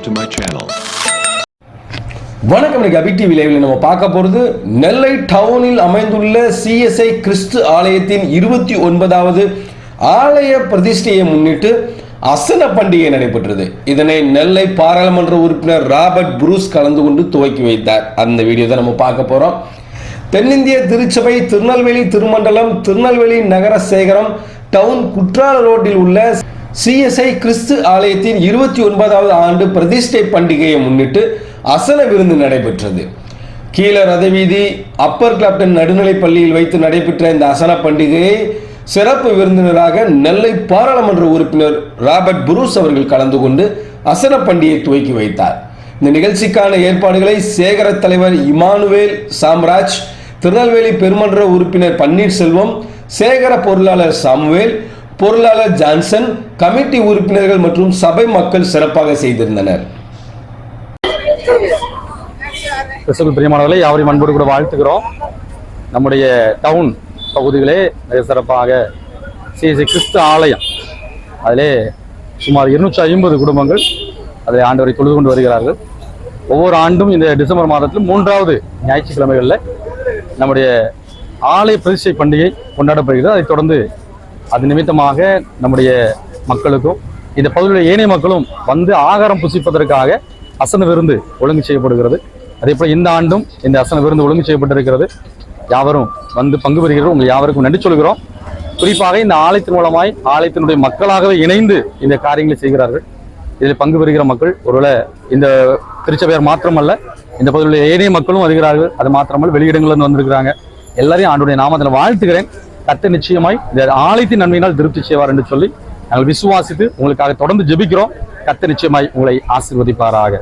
subscribe to my channel. வணக்கம் இன்னைக்கு அபி TV லைவில் நம்ம பார்க்க போறது நெல்லை டவுனில் அமைந்துள்ள சிஎஸ்ஐ கிறிஸ்து ஆலயத்தின் இருபத்தி ஒன்பதாவது ஆலய பிரதிஷ்டையை முன்னிட்டு அசன பண்டிகை நடைபெற்றது. இதனை நெல்லை பாராளுமன்ற உறுப்பினர் ராபர்ட் புரூஸ் கலந்து கொண்டு துவக்கி வைத்தார். அந்த வீடியோ தான் நம்ம பார்க்க போறோம். தென்னிந்திய திருச்சபை திருநெல்வேலி திருமண்டலம் திருநெல்வேலி நகர சேகரம் டவுன் குற்றால ரோட்டில் உள்ள சிஎஸ்ஐ கிறிஸ்து ஆலயத்தின் இருபத்தி ஒன்பதாவது ஆண்டு பிரதிஷ்டை பண்டிகையை முன்னிட்டு அசன விருந்து நடைபெற்றது. கீழ ரதவீதி அப்பர் கிளாப்டன் நடுநிலைப் பள்ளியில் வைத்து நடைபெற்ற இந்த அசன பண்டிகையை சிறப்பு விருந்தினராக நெல்லை பாராளுமன்ற உறுப்பினர் ராபர்ட் புரூஸ் அவர்கள் கலந்து கொண்டு அசன பண்டிகையை துவக்கி வைத்தார். இந்த நிகழ்ச்சிக்கான ஏற்பாடுகளை சேகர தலைவர் இமானுவேல் சாம்ராஜ் திருநெல்வேலி பெருமன்ற உறுப்பினர் பன்னீர்செல்வம் சேகர பொருளாளர் சாமுவேல் பொருளாளர் ஜான்சன் கமிட்டி உறுப்பினர்கள் மற்றும் சபை மக்கள் சிறப்பாக செய்திருந்தனர். பிரியமானவர்களை யாவரையும் அன்போடு கூட வாழ்த்துக்கிறோம் நம்முடைய டவுன் பகுதிகளே மிக சிறப்பாக சிஎஸ்சி கிறிஸ்து ஆலயம். அதிலே சுமார் இருநூற்றி ஐம்பது குடும்பங்கள் அதில் ஆண்டவரை தொழுது கொண்டு வருகிறார்கள். ஒவ்வொரு ஆண்டும் இந்த டிசம்பர் மாதத்தில் மூன்றாவது ஞாயிற்றுக்கிழமைகளில் நம்முடைய ஆலய பிரதிஷ்டை பண்டிகை கொண்டாடப்படுகிறது. அதைத் தொடர்ந்து அது நிமித்தமாக நம்முடைய மக்களுக்கும் இந்த பகுதியில் ஏனைய மக்களும் வந்து ஆகாரம் புசிப்பதற்காக அசன விருந்து ஒழுங்கு செய்யப்படுகிறது. அதே போல் இந்த ஆண்டும் இந்த அசன விருந்து ஒழுங்கு செய்யப்பட்டிருக்கிறது. யாவரும் வந்து பங்கு பெறுகிறோம் உங்கள் யாவருக்கும் நன்றி சொல்கிறோம். குறிப்பாக இந்த ஆலயத்தின் மூலமாய் ஆலயத்தினுடைய மக்களாகவே இணைந்து இந்த காரியங்களை செய்கிறார்கள். இதில் பங்கு பெறுகிற மக்கள் ஒருவேளை இந்த திருச்சபையார் மாத்திரமல்ல இந்த பகுதியில் ஏனைய மக்களும் வருகிறார்கள். அது மாத்திரமல்ல வெளியிடங்கள்ல இருந்து வந்திருக்கிறாங்க. எல்லாரையும் ஆண்டுடைய நாமத்தில் வாழ்த்துகிறேன். கத்த நிச்சயமாய் இந்த ஆலயத்தின் நன்மையினால் திருப்தி செய்வார் என்று சொல்லி நாங்கள் விசுவாசித்து உங்களுக்காக தொடர்ந்து ஜெபிக்கிறோம். கத்த நிச்சயமாய் உங்களை ஆசிர்வதிப்பாராக.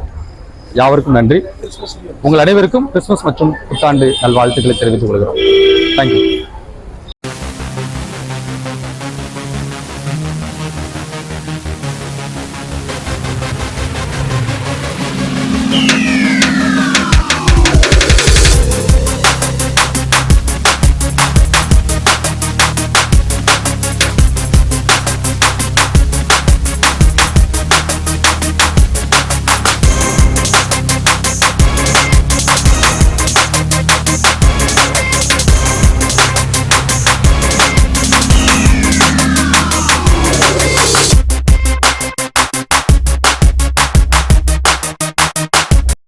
யாவருக்கும் நன்றி. உங்கள் அனைவருக்கும் கிறிஸ்துமஸ் மற்றும் புத்தாண்டு நல்வாழ்த்துக்களை தெரிவித்துக் கொள்கிறோம். Thank you Yeah.